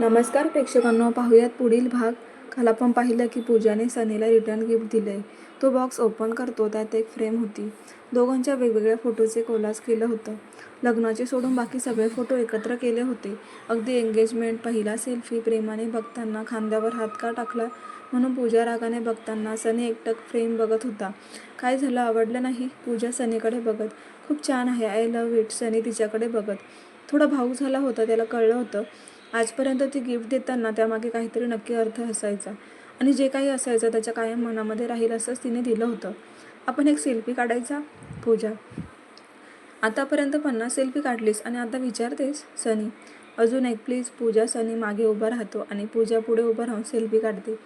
नमस्कार प्रेक्षकांनो पाहूयात पुढील भाग. काल आपण पाहिलं की पूजाने सनीला रिटर्न गिफ्ट दिले तो बॉक्स ओपन करतो त्यात एक फ्रेम होती. दोघांच्या वेगवेगळ्या फोटोचे कोलाज केलं होतं. लग्नाचे सोडून बाकी सगळे फोटो एकत्र केले होते. अगदी एंगेजमेंट पहिला सेल्फी प्रेमाने बघताना खांद्यावर हात का टाकला? म्हणून पूजा रागाने बघताना सनी एकटक फ्रेम बघत होता. काय झालं? आवडलं नाही? पूजा सनीकडे बघत. खूप छान आहे. आय लव्ह इट सनी तिच्याकडे बघत. थोडा भाऊक झाला होता त्याला कळलं होतं. आजपर्यंत ती गिफ्ट देताना त्यामागे काहीतरी नक्की अर्थ असायचा. आणि जे काही असायचं त्याच्या कायम मनामध्ये राहील असंच तिने दिलं होतं. आपण एक सेल्फी काढायचा? पूजा. आतापर्यंत पन्नास सेल्फी काढलीस आणि आता विचारतेस सनी. अजून एक प्लीज. पूजा सनी मागे उभा राहतो आणि पूजा पुढे उभं राहून सेल्फी काढते.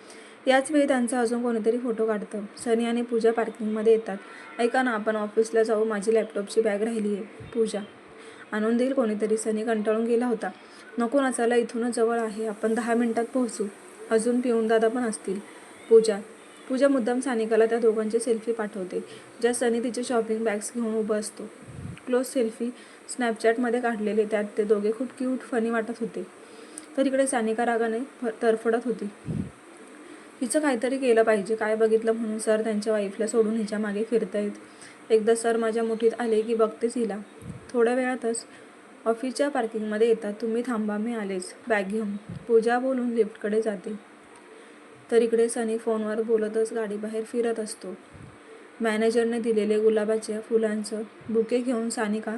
याच वेळी त्यांचा अजून कोणीतरी फोटो काढतं. सनी आणि पूजा पार्किंगमध्ये येतात. ऐका ना आपण ऑफिसला जाऊ. माझी लॅपटॉपची बॅग राहिली आहे पूजा. आणून देईल कोणीतरी. सनी कंटाळून गेला होता. नको ना चला इथूनच जवळ आहे. आपण दहा मिनिटात पोहोचू. अजून पिऊन दादा पण असतील. पूजा. पूजा मुद्दाम सानिकाला त्या दोघांचे सेल्फी पाठवते. ज्या सनी तिचे शॉपिंग बॅग्स घेऊन उभं असतो. क्लोज सेल्फी स्नॅपचॅटमध्ये काढलेले. त्यात ते दोघे खूप क्यूट फनी वाटत होते. तर इकडे सानिका रागाने तरफडत होती. हिचं काहीतरी केलं पाहिजे. काय बघितलं म्हणून सर त्यांच्या वाईफला सोडून हिच्या मागे फिरतायत. एकदा सर माझ्या मुठीत आले की बघतेच हिला. थोड्या वेळातच ऑफिसच्या पार्किंगमध्ये येतात. तुम्ही थांबा मी आलेच. बॅग घेऊन पूजा बोलून लिफ्टकडे जाते. तर इकडे सनी फोनवर बोलतच गाडीबाहेर फिरत असतो. मॅनेजरने दिलेले गुलाबाच्या फुलांचं बुके घेऊन सानिका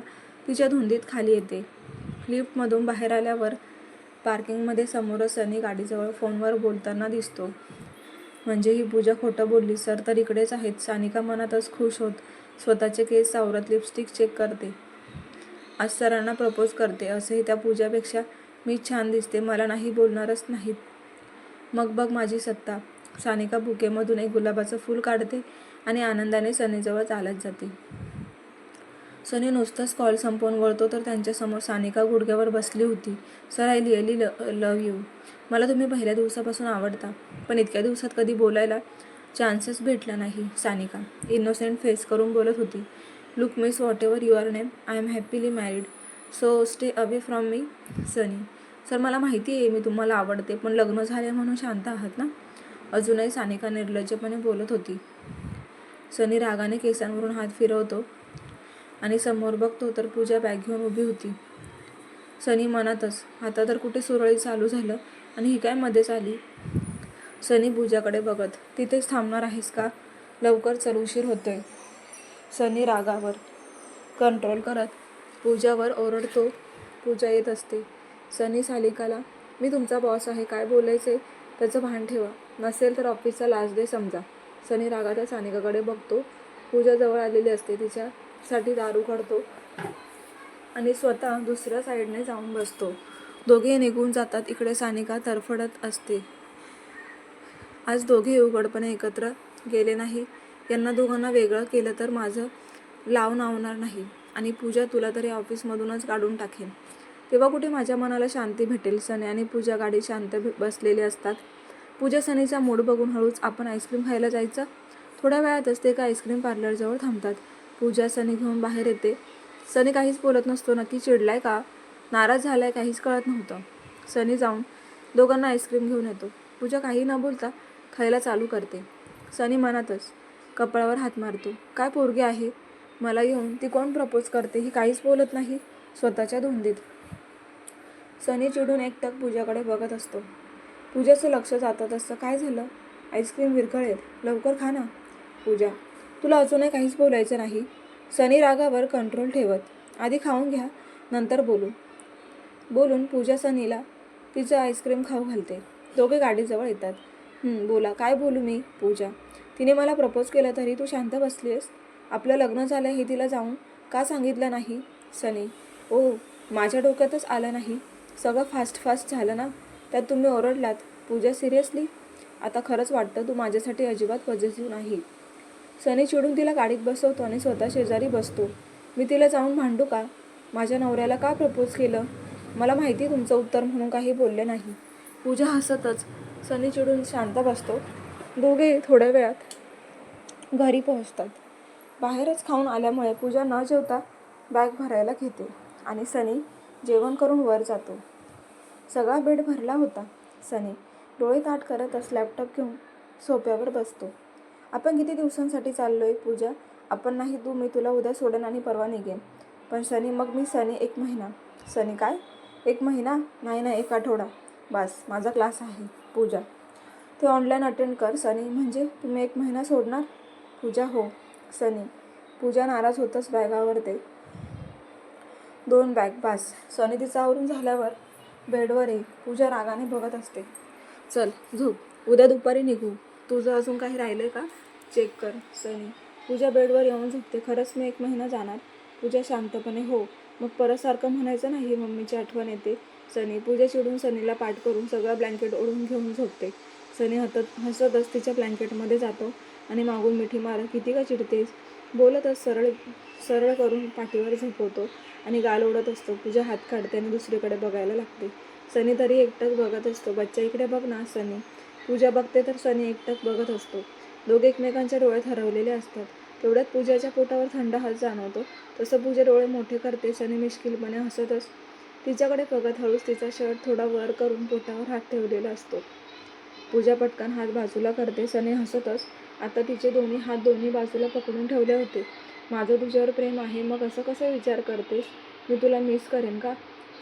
तिच्या धुंदीत खाली येते. लिफ्टमधून बाहेर आल्यावर पार्किंगमध्ये समोरच सनी गाडीजवळ फोनवर बोलताना दिसतो. म्हणजे ही पूजा खोटं बोलली सर तर इकडेच आहेत. सानिका मनातच खुश होत स्वतःचे केस सावरत लिपस्टिक चेक करते. आज सरांना प्रपोज करते. असंही त्या पूजापेक्षा मी छान दिसते. मला नाही बोलणारच नाहीत. मग बघ माझी सत्ता. सानिका बुकेमधून एक गुलाबाचं फूल काढते आणि आनंदाने सनीजवळ चालत जाते. सनी नुसतंच कॉल संपवून वळतो तर त्यांच्यासमोर सानिका गुडघ्यावर बसली होती. सर आय लिअली ल लव यू मला तुम्ही पहिल्या दिवसापासून आवडता पण इतक्या दिवसात कधी बोलायला चान्सेस भेटला नाही सानिका. इनोसेंट फेस करून बोलत होती. Look miss whatever your name I am happily married so stay away from me Sunny sir मला माहिती आहे मी तुम्हाला आवडते पण लग्न झाले म्हणून शांत आहात ना? अजूनही सानिका निर्लज्जपणे बोलत होती. सनी रागाने केसांवरून हात फिरवतो आणि समोर बघतो तर पूजा बॅग घेऊन उभी होती. सनी मनातच आता तर कुठे सुरळीत चालू झालं आणि ही काय मध्येच आली? सनी पूजाकडे बघत तिथेच थांबणार आहेस का? लवकर चल उशीर होतोय. सनी रागावर कंट्रोल करत पूजावर ओरडतो. पूजा येत असते. सनी सालिकाला मी तुमचा बॉस आहे काय बोलायचे? त्याचं भान ठेवा. नसेल तर ऑफिसचा लास्ट डे समजा. सनी रागाच्या सानिकाकडे बघतो. पूजा जवळ आलेली असते. तिच्यासाठी दारू काढतो आणि स्वतः दुसऱ्या साईडने जाऊन बसतो. दोघे निघून जातात. इकडे सानिका तरफडत असते. आज दोघे उघडपणे एकत्र गेले नाही. यांना दोघांना वेगळं केलं तर माझं लाव नावणार नाही. आणि पूजा तुला तरी ऑफिसमधूनच काढून टाकेन. तेव्हा कुठे माझ्या मनाला शांती भेटेल सनी आणि पूजा गाडी शांत बसलेले असतात. पूजा सनीचा मूड बघून हळूच आपण आईस्क्रीम खायला जायचं. थोड्या वेळातच ते एका आईस्क्रीम पार्लरजवळ थांबतात. पूजा सनी घेऊन बाहेर येते. सनी काहीच बोलत नसतो नक्की चिडलाय का? नाराज झालाय काहीच कळत नव्हतं. सनी जाऊन दोघांना आईस्क्रीम घेऊन येतो. पूजा काही न बोलता खायला चालू करते. सनी मनातच कपाळावर हात मारतो. काय पोरगे आहे? मला येऊन ती कोण प्रपोज करते? ही काहीच बोलत नाही. स्वतःच्या धुंदीत. सनी चिडून एकटक पूजाकडे बघत असतो. पूजाचं लक्ष जातं तसं काय झालं? आईस्क्रीम विरघळेल. लवकर खा ना. पूजा तुला अजूनही काहीच बोलायचं नाही. सनी रागावर कंट्रोल ठेवत. आधी खाऊन घ्या नंतर बोलू. बोलून पूजा सनीला तिचं आईस्क्रीम खाऊ घालते. दोघे गाडीजवळ येतात. बोला. काय बोलू मी पूजा? तिने मला प्रपोज केलं तरी तू शांत बसली आहेस आपलं लग्न झालं हे तिला जाऊन का सांगितलं नाही? सनी ओ माझ्या डोक्यातच आलं नाही. सगळं फास्ट फास्ट झालं ना? त्यात तुम्ही ओरडलात. पूजा सिरियसली आता खरंच वाटतं तू माझ्यासाठी अजिबात पॉझिटिव्ह नाही. सनी चिडून तिला गाडीत बसवतो आणि स्वतः शेजारी बसतो. मी तिला जाऊन भांडू का? माझ्या नवऱ्याला का प्रपोज केलं? मला माहिती तुमचं उत्तर म्हणून काही बोलले नाही. पूजा हसतच. सनी चिडून शांत बसतो. दोघे थोड्या वेळात घरी पोहोचतात. बाहेरच खाऊन आल्यामुळे पूजा न जेवता बॅग भरायला घेते आणि सनी जेवण करून वर जातो. सगळा बेड भरला होता. सनी डोळे ताट करतच लॅपटॉप घेऊन सोप्यावर बसतो. आपण किती दिवसांसाठी चाललो आहे पूजा? आपण नाही तू मी तुला उद्या सोडेन आणि परवा निघेन. पण सनी मग मी सनी एक महिना. सनी काय? एक महिना? नाही ना एक आठवडा. बस माझा क्लास आहे. पूजा. ते ऑनलाईन अटेंड कर सनी. म्हणजे तुम्ही एक महिना सोडणार? पूजा हो. सनी. पूजा नाराज होतच बॅगावर ते दोन बॅग बास. सनी तिचा आवरून झाल्यावर बेडवर ये. पूजा रागाने बघत असते. चल झोप. उद्या दुपारी निघू. तुझं अजून काही राहिलं का? चेक कर सनी. पूजा बेडवर येऊन झोपते. खरंच मी एक महिना जाणार. पूजा शांतपणे हो. मग परत सारखं म्हणायचं नाही मम्मीची आठवण येते. सनी पूजा चिडून सनीला पाठ करून सगळं ब्लँकेट ओढून घेऊन झोपते. सनी हतत हसतच तिच्या ब्लँकेटमध्ये जातो आणि मागून मिठी मारत किती का चिडतेस? बोलतच सरळ सरळ करून पाठीवर झोपवतो आणि गाल ओढत असतो. पूजा हात काढते आणि दुसरीकडे बघायला लागते. सनी तरी एकटक बघत असतो. बच्चा इकडे बघ ना सनी. पूजा बघते तर सनी एकटक बघत असतो. दोघे एकमेकांच्या डोळ्यात हरवलेले असतात. तेवढ्यात पूजाच्या पोटावर थंड हात जाणवतो. तसं पूजा डोळे मोठे करते सनी मिश्किलपणे हसतच तिच्याकडे बघत हळूच तिचा शर्ट थोडा वर करून पोटावर हात ठेवलेला असतो. पूजा पटकन हात बाजूला करते. सनी हसतच. आता तिचे दोन्ही हात दोन्ही बाजूला पकडून ठेवले होते. माझं तुझ्यावर प्रेम आहे मग असं कसं विचार करतेस? मी तुला मिस करेन का?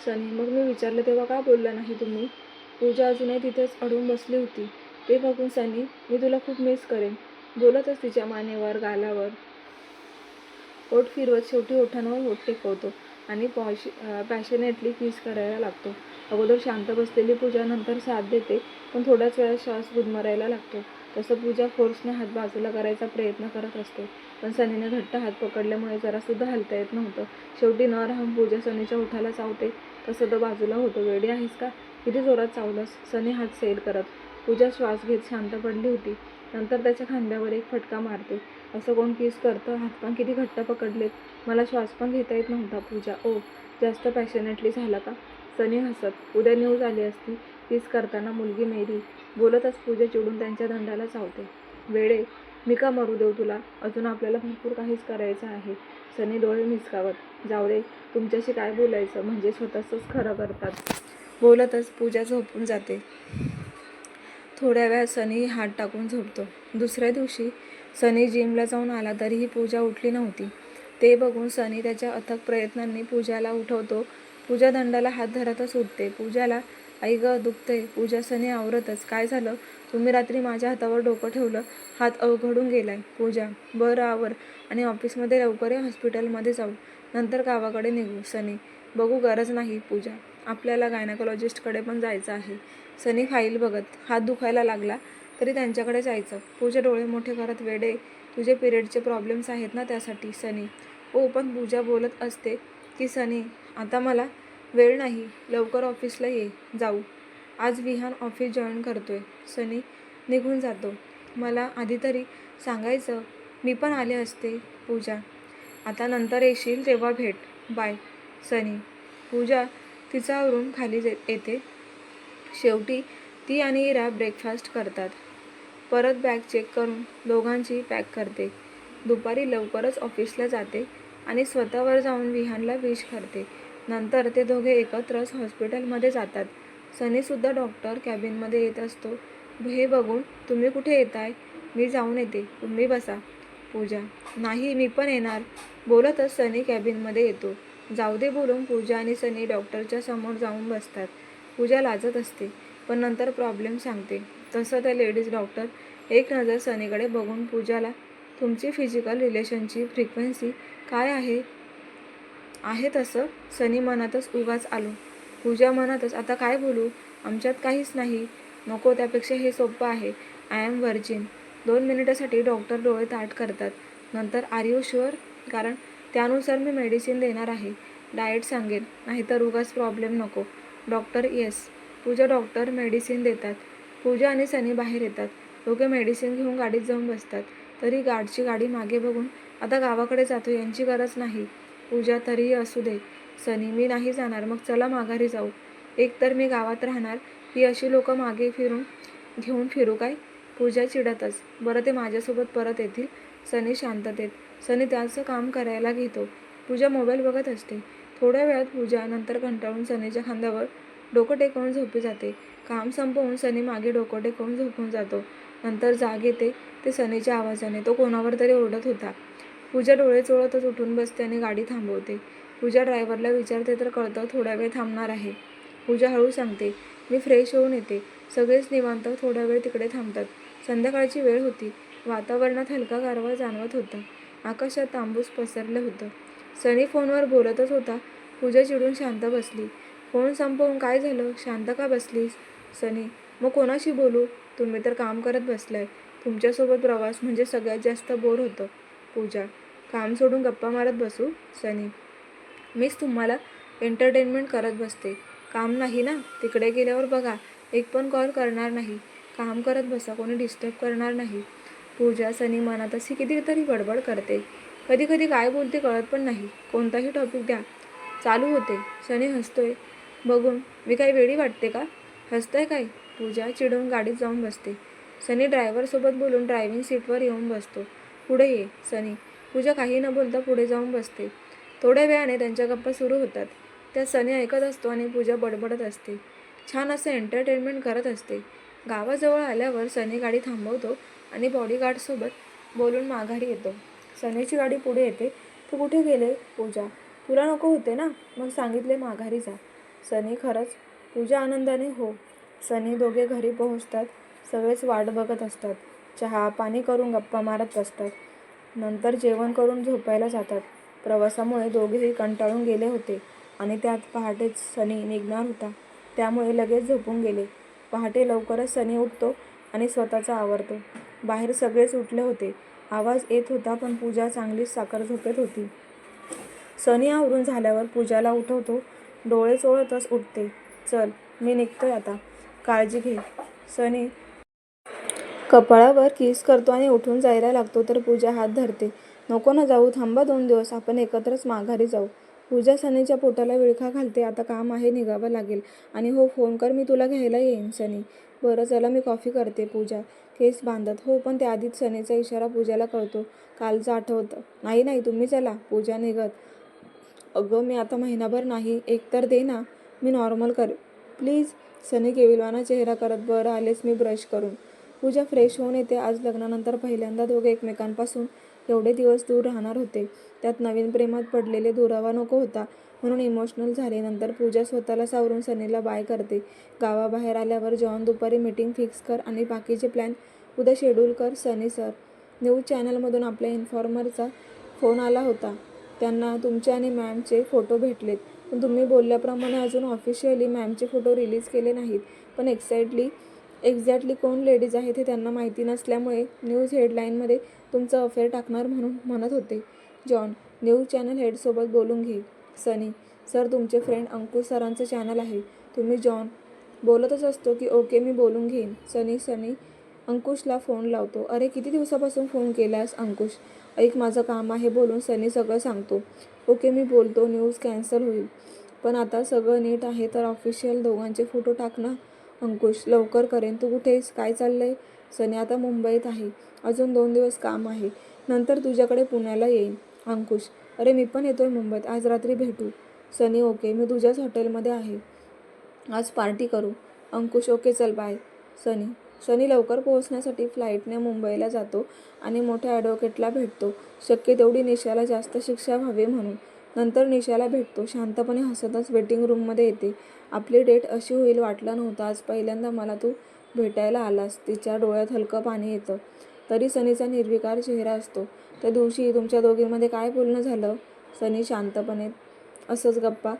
सनी मग मी विचारलं तेव्हा का बोलला नाही तुम्ही? पूजा अजूनही तिथेच अडून बसली होती. ते बघून सनी मी तुला खूप मिस करेन. बोलतच तिच्या मानेवर गालावर. ओठ फिरवत शेवटी ओठांवर ओठ टेकवतो आणि पॉश पॅशनेटली किस करायला लागतो. अगोदर शांत बसलेली पूजा नंतर साथ देते पण थोड्याच वेळात श्वास गुदमरायला लागतो. तसं पूजा फोर्सने हात बाजूला करायचा प्रयत्न करत असते पण सनीने घट्ट हात पकडल्यामुळे जरासुद्धा हलता येत नव्हतं. शेवटी न राहून पूजा सनीच्या ओठाला चावते. तसं तो बाजूला होतो. वेडी आहेस का? किती जोरात चावलंस? सनी हात सैल करत. पूजा श्वास घेत शांत पडली होती. नंतर त्याच्या खांद्यावर एक फटका मारते. असं कोण किस करतं? हातपान किती घट्ट पकडलेत? मला श्वास पण घेता येत नव्हता पूजा. ओ जास्त पॅशनेटली झाला का? सनी हसत. उद्या न्यूज आली असती तीच करताना मुलगी मेरी बोलतच पूजा चिडून त्यांच्या दंडाला चावते. वेळे मी का मरू देऊ तुला? अजून आपल्याला भरपूर काहीच करायचं आहे. सनी डोळे मिसकावत. जाऊ दे तुमच्याशी काय बोलायचं? म्हणजे स्वतःच खरं करतात. बोलतच पूजा झोपून जाते. थोड्या वेळात सनी हात टाकून झोपतो. दुसऱ्या दिवशी सनी जिमला जाऊन आला तरीही पूजा उठली नव्हती. ते बघून सनी त्याच्या अथक प्रयत्नांनी पूजाला उठवतो. पूजा दंडाला हात धरतच उठते. पूजाला आई ग दुखते पूजा सनी आवरतच. काय झालं? तुम्ही रात्री माझ्या हातावर डोकं ठेवलं. हात अवघडून गेलाय. पूजा बरं आवर. आणि ऑफिसमध्ये लवकर हॉस्पिटलमध्ये जाऊ. नंतर गावाकडे निघू सनी. बघू गरज नाही पूजा. आपल्याला गायनाकोलॉजिस्टकडे पण जायचं आहे. सनी फाईल बघत. हात दुखायला लागला तरी त्यांच्याकडे जायचं. पूजा डोळे मोठे करत वेडे तुझे पिरियडचे प्रॉब्लेम्स आहेत ना त्यासाठी सनी. ओ पण पूजा बोलत असते. की सनी आता मला वेळ नाही लवकर ऑफिसला ये जाऊ. आज विहान ऑफिस जॉईन करतोय. सनी निघून जातो. मला आधी तरी सांगायचं मी पण आले असते पूजा. आता नंतर येशील तेव्हा भेट. बाय. सनी पूजा तिच्यावरून खाली जे- येते. शेवटी ती आणि इरा ब्रेकफास्ट करतात. परत बॅग चेक करून दोघांची पॅक करते. दुपारी लवकरच ऑफिसला जाते. आणि स्वतःवर जाऊन विहानला विष करते. नंतर ते दोघे एकत्रच हॉस्पिटलमध्ये जातात. सनीसुद्धा डॉक्टर कॅबिनमध्ये येत असतो. हे बघून तुम्ही कुठे येताय? मी जाऊन येते. तुम्ही बसा. पूजा. नाही मी पण येणार. बोलतच सनी कॅबिनमध्ये येतो. जाऊ दे बोलून पूजा आणि सनी डॉक्टरच्या समोर जाऊन बसतात. पूजा लाजत असते पण नंतर प्रॉब्लेम सांगते. तसं त्या लेडीज डॉक्टर एक नजर सनीकडे बघून पूजाला तुमची फिजिकल रिलेशनची फ्रिक्वेन्सी काय आहे? आहे तसं सनी मनातच उगाच आलो. पूजा मनातच. आता काय बोलू? आमच्यात काहीच नाही. नको त्यापेक्षा हे सोपं आहे. आय एम व्हर्जिन दोन मिनिटासाठी डॉक्टर डोळे ताट करतात. नंतर आर यू शुअर कारण त्यानुसार मी मेडिसिन देणार आहे. डाएट सांगेन. नाहीतर उगाच प्रॉब्लेम नको. Doctor yes Pooja doctor medicine देतात. पूजा आणि सनी बाहेर येतात. दोघे मेडिसिन घेऊन गाडीत जाऊन बसतात. तरी गाडची गाडी मागे बघून आता गावाकडे जातो यांची गरज नाही. पूजा तरीही असू दे. सनी मी नाही जाणार. मग चला माघारी जाऊ. एक तर मी गावात राहणार. ही अशी लोकं मागे फिरून घेऊन फिरू काय पूजा चिडतच. बरं ते माझ्यासोबत परत येतील सनी शांततेत. सनी त्याचं काम करायला घेतो. पूजा मोबाईल बघत असते. थोड्या वेळात पूजा नंतर कंटाळून सनीच्या खांद्यावर डोकं टेकवून झोपी जाते. काम संपवून सनी मागे डोकं टेकवून झोपून जातो. नंतर जाग येते. ते सनीच्या आवाजाने. तो कोणावर तरी ओरडत होता. पूजा डोळे चोळतच उठून बसते आणि गाडी थांबवते. पूजा ड्रायव्हरला विचारते तर कळतं थोडा वेळ थांबणार आहे. पूजा हळू सांगते मी फ्रेश होऊन येते. सगळेच निवांत थोडा वेळ तिकडे थांबतात. संध्याकाळची वेळ होती. वातावरणात हलका गारवा जाणवत होता. आकाशात तांबूस पसरलं होतं. सनी फोनवर बोलतच होता. पूजा चिडून शांत बसली. फोन संपवून काय झालं? शांत का बसलीस? सनी मग कोणाशी बोलू? तुम्ही तर काम करत बसलाय. तुमच्यासोबत प्रवास म्हणजे सगळ्यात जास्त बोर होतं. पूजा काम सोडून गप्पा मारत बसू सनी. मीच तुम्हाला एंटरटेनमेंट करत बसते. काम नाही ना? तिकडे गेल्यावर बघा एक पण कॉल करणार नाही. काम करत बसा कोणी डिस्टर्ब करणार नाही. पूजा सनी मनात अशी कितीतरी गडबड करते. कधी कधी काय बोलते कळत पण नाही. कोणताही टॉपिक द्या. चालू होते. सनी हसतोय. बघून मी काही वेळी वाटते का? हसतंय काय? पूजा चिडून गाडीत जाऊन बसते. सनी ड्रायव्हरसोबत बोलून ड्रायव्हिंग सीटवर येऊन बसतो. पुढे ये सनी. पूजा काही न बोलता पुढे जाऊन बसते. थोड्या वेळाने त्यांच्या गप्पा सुरू होतात. त्या सनी ऐकत असतो आणि पूजा बडबडत असते. छान असं एंटरटेनमेंट करत असते. गावाजवळ आल्यावर सनी गाडी थांबवतो आणि बॉडीगार्डसोबत बोलून माघारी येतो. सनीची गाडी पुढे येते. तू कुठे गेले पूजा? तुला नको होते ना? मग सांगितले माघारी जा. सनी खरंच पूजा आनंदाने हो. सनी दोघे घरी पोहोचतात. सगळेच वाट बघत असतात. चहा पाणी करून गप्पा मारत बसतात नंतर जेवण करून झोपायला जातात. प्रवासामुळे दोघेही कंटाळून गेले होते आणि त्यात पहाटेच सनी निघणार होता. त्यामुळे लगेच झोपून गेले. पहाटे लवकरच सनी उठतो आणि स्वतःचा आवरतो. बाहेर सगळेच उठले होते. आवाज येत होता पण पूजा चांगलीच साखर झोपेत होती. सनी आवरून झाल्यावर पूजाला उठवतो. डोळे चोळतच उठते. चल मी निघतोय आता. काळजी घे. सनी कपाळावर किस करतो आणि उठून जायला लागतो तर पूजा हात धरते. नको ना जाऊ थांबा दोन दिवस आपण एकत्रच माघारी जाऊ. पूजा सनीच्या पोटाला विळखा घालते आता काम आहे निघावं लागेल. आणि हो फोन कर मी तुला घ्यायला येईन सनी. बरं चला मी कॉफी करते पूजा. केस बांधत हो पण त्याआधीच सनीचा इशारा पूजाला कळतो. कालचं आठवतं. नाही नाही तुम्ही चला पूजा निघत. अगं मी आता महिनाभर नाही एक तर दे ना. मी नॉर्मल कर. प्लीज सनी केविलवाना चेहरा करत बरं आलेच मी ब्रश करून. पूजा फ्रेश होऊन येते. आज लग्नानंतर पहिल्यांदा दोघे एकमेकांपासून एवढे दिवस दूर राहणार होते. त्यात नवीन प्रेमात पडलेले दुरावा नको होता. म्हणून इमोशनल झाले नंतर पूजा स्वतःला सावरून सनीला बाय करते. गावाबाहेर आल्यावर जॉन दुपारी मीटिंग फिक्स कर आणि बाकीचे प्लॅन उद्या शेड्यूल कर सनी सर न्यूज चॅनलमधून आपल्या इन्फॉर्मरचा फोन आला होता. त्यांना तुमचे आणि मॅमचे फोटो भेटलेत. पण तुम्ही बोलल्याप्रमाणे अजून ऑफिशियली मॅमचे फोटो रिलीज केले नाहीत. पण एक्साइटली एक्झॅक्टली कोण लेडीज आहेत हे त्यांना माहिती नसल्यामुळे न्यूज हेडलाईनमध्ये तुमचं अफेअर टाकणार म्हणून म्हणत होते. जॉन न्यूज चॅनल हेडसोबत बोलून घे. सनी सर तुमचे फ्रेंड अंकुश सरांचं चॅनल आहे. तुम्ही जॉन बोलतच असतो की ओके मी बोलून घेईन. सनी सनी अंकुशला फोन लावतो. अरे किती दिवसापासून फोन केलास अंकुश? ऐक माझं काम आहे बोलून सनी सगळं सांगतो. ओके मी बोलतो न्यूज कॅन्सल होईल. पण आता सगळं नीट आहे तर ऑफिशियल दोघांचे फोटो टाकणं अंकुश लवकर करेन. तू कुठेस? काय चाललंय? सनी आता मुंबईत आहे. अजून दोन दिवस काम आहे. नंतर तुझ्याकडे पुण्याला येईन. अंकुश अरे मी पण येतोय मुंबईत. आज रात्री भेटू. सनी ओके. मी तुझ्याच हॉटेलमध्ये आहे. आज पार्टी करू. अंकुश ओके. चल बाय. सनी सनी लवकर पोहोचण्यासाठी फ्लाईटने मुंबईला जातो आणि मोठ्या ॲडव्होकेटला भेटतो. शक्य तेवढी निशाला जास्त शिक्षा व्हावी म्हणून. नंतर निशाला भेटतो. शांतपणे हसतच वेटिंग रूममध्ये येते. आपली डेट अशी होईल वाटलं नव्हतं. आज पहिल्यांदा मला तू भेटायला आलास. तिच्या डोळ्यात हलकं पाणी येतं. तरी सनीचा निर्विकार चेहरा असतो. त्या दिवशी तुमच्या दोघींमध्ये काय बोलणं झालं? सनी शांतपणे असंच गप्पा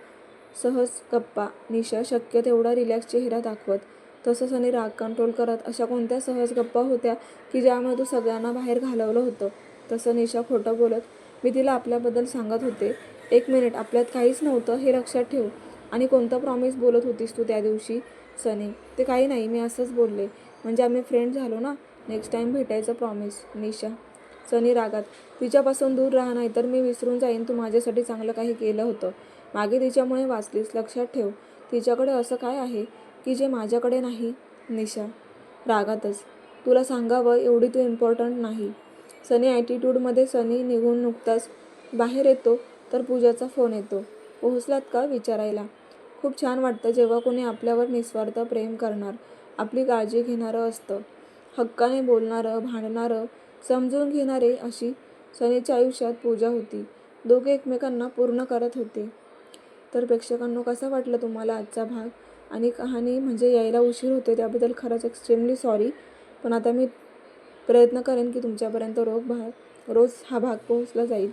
सहज गप्पा. निशा शक्य तेवढा रिलॅक्स चेहरा दाखवत. तसं सनी राग कंट्रोल करत. अशा कोणत्या सहज गप्पा होत्या की ज्यामुळे तू सगळ्यांना बाहेर घालवलं होतं? तसं निशा खोटं बोलत. मी तिला आपल्याबद्दल सांगत होते. एक मिनिट आपल्यात काहीच नव्हतं हे लक्षात ठेव. आणि कोणतं प्रॉमिस बोलत होतीस तू त्या दिवशी सनी? ते काही नाही मी असंच बोलले. म्हणजे आम्ही फ्रेंड झालो ना नेक्स्ट टाईम भेटायचं प्रॉमिस निशा. सनी रागात तिच्यापासून दूर राहा नाही तर मी विसरून जाईन तू माझ्यासाठी चांगलं काही केलं होतं. मागे तिच्यामुळे वाचलीस लक्षात ठेव. तिच्याकडे असं काय आहे की जे माझ्याकडे नाही? निशा रागातच. तुला सांगावं एवढी तू इम्पॉर्टंट नाही. सनी ॲटिट्यूडमध्ये सनी निघून नुकताच बाहेर येतो. तर पूजाचा फोन येतो. पोहोचलात का विचारायला? खूप छान वाटतं जेव्हा कोणी आपल्यावर निस्वार्थ प्रेम करणार. आपली काळजी घेणारं असतं. हक्काने बोलणारं भांडणारं समजून घेणारे अशी सनीच्या आयुष्यात पूजा होती. दोघे एकमेकांना पूर्ण करत होते. तर प्रेक्षकांनो कसा वाटला तुम्हाला आजचा भाग? आणि कहाणी म्हणजे यायला उशीर होते त्याबद्दल खरंच एक्स्ट्रीमली सॉरी पण आता मी प्रयत्न करेन की तुमच्यापर्यंत रोग भाग रोज हा भाग पोहोचला जाईल.